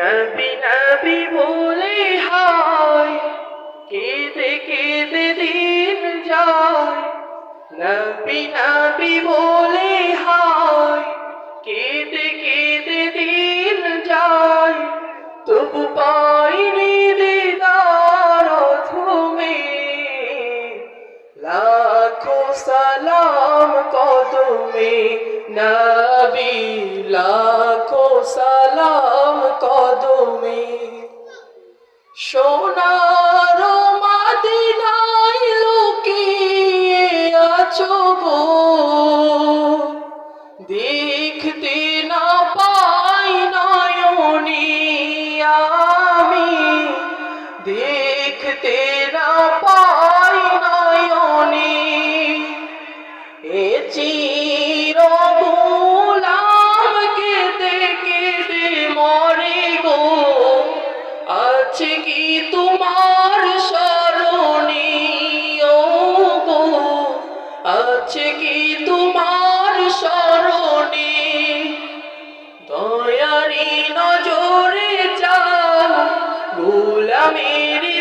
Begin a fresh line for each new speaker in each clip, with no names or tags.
নবী নবী বলে হায়, কেঁদে কেঁদে দিন যায়। নবী নবী বলে হায়, কেঁদে কেঁদে দিন যায়। তবু পাইনি দিদার তুমি লাখো সালাম কদমে, না সোনার মাদিনায় লুকিয়ে আছো গো। দেখতে না পাই নয়নি আমি দেখতে Mary.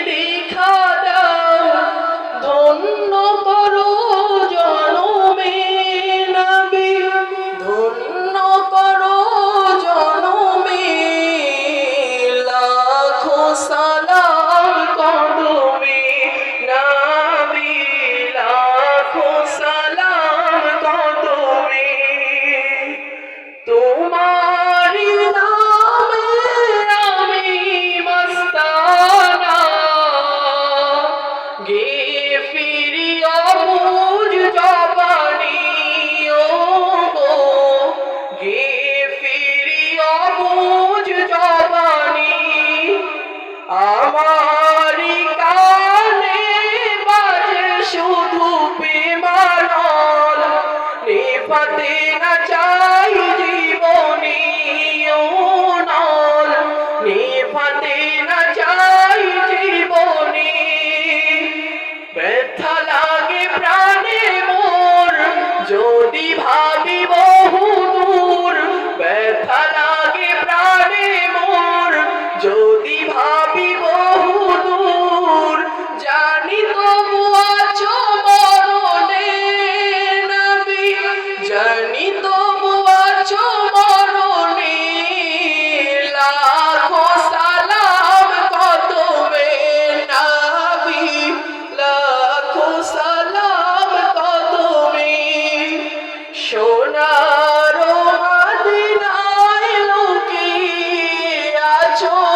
hecho